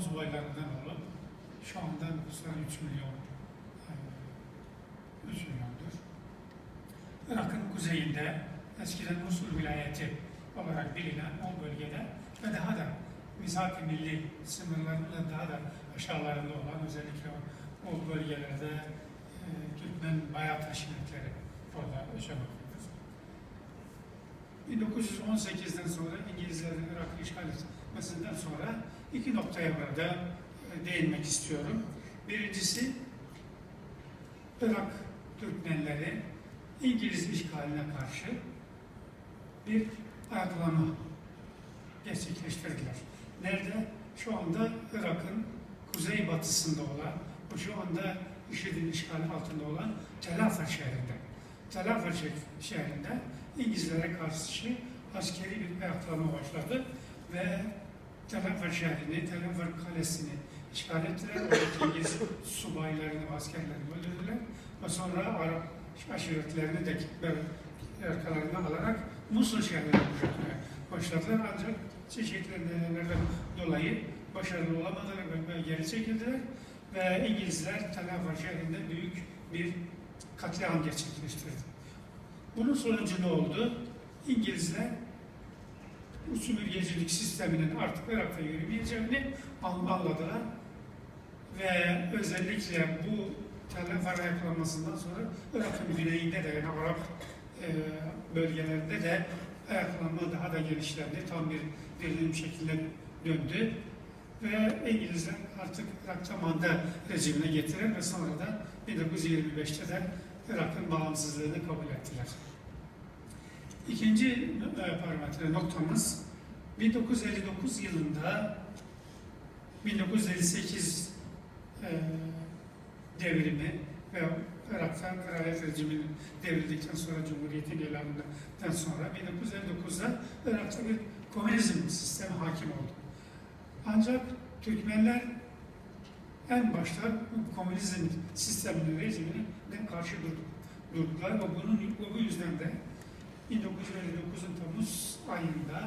Roma subaylarından olup şu anda nüfusları 3 milyon e, 3 milyondur. Irak'ın kuzeyinde eskiden Musul vilayeti olarak bilinen o bölgede ve daha da misak-ı milli sınırlarının daha da aşağılarında olan özellikle o, bölgelerde e, Türkmen bayağı taşınıkları orada yaşamaktadır. 1918'den sonra İngilizlerin Irak'ı işgal etmesinden sonra iki noktaya burada e, değinmek istiyorum. Birincisi Irak Türkmenleri İngiliz işgaline karşı bir ayaklanma gerçekleştirdiler. Nerede? Şu anda Irak'ın kuzeybatısında olan, bu şu anda IŞİD'in işgali altında olan Tel Afar şehrinde. Tel Afar şeh- şehrinde İngilizlere karşı askeri bir ayaklanma başladı ve Tel Afar şehrini, Tel Afar kalesini işgal ettiler. Oradaki İngiliz subaylarını, askerlerini öldürdüler ve sonra Arap aşiretlerini de arkalarına alarak Musul şehrine başladılar. Ancak çeşitli nedenlerden dolayı başarılı olamadılar ve geri çekildiler. Ve İngilizler Tel Afar şehrinde büyük bir katliam gerçekleştirdi. Bunun sonucu ne oldu? İngilizler bu sömürgecilik sisteminin artık Irak'ta yürümeyeceğini anladılar. Ve özellikle bu Tel Afar ayaklanmasından sonra Irak'ın güneyinde de yani Arap e, bölgelerinde de ayaklanma daha da genişlendi. Tam bir belirli şekilde döndü. Ve İngilizler artık Irak'ta manda rejimine getirir ve sonra da 1925'te de Irak'ın bağımsızlığını kabul ettiler. İkinci e, parametre noktamız 1959 yılında 1958 e, devrimi ve Irak'ta kraliyet rejiminin devrildikten sonra Cumhuriyet'in ilanından sonra 1959'da Irak'ta bir komünizm sistemi hakim oldu. Ancak Türkmenler en başta bu komünizm sisteminin rejimine karşı durdu- durdular ve bunun bu yüzden de 1959'un Temmuz ayında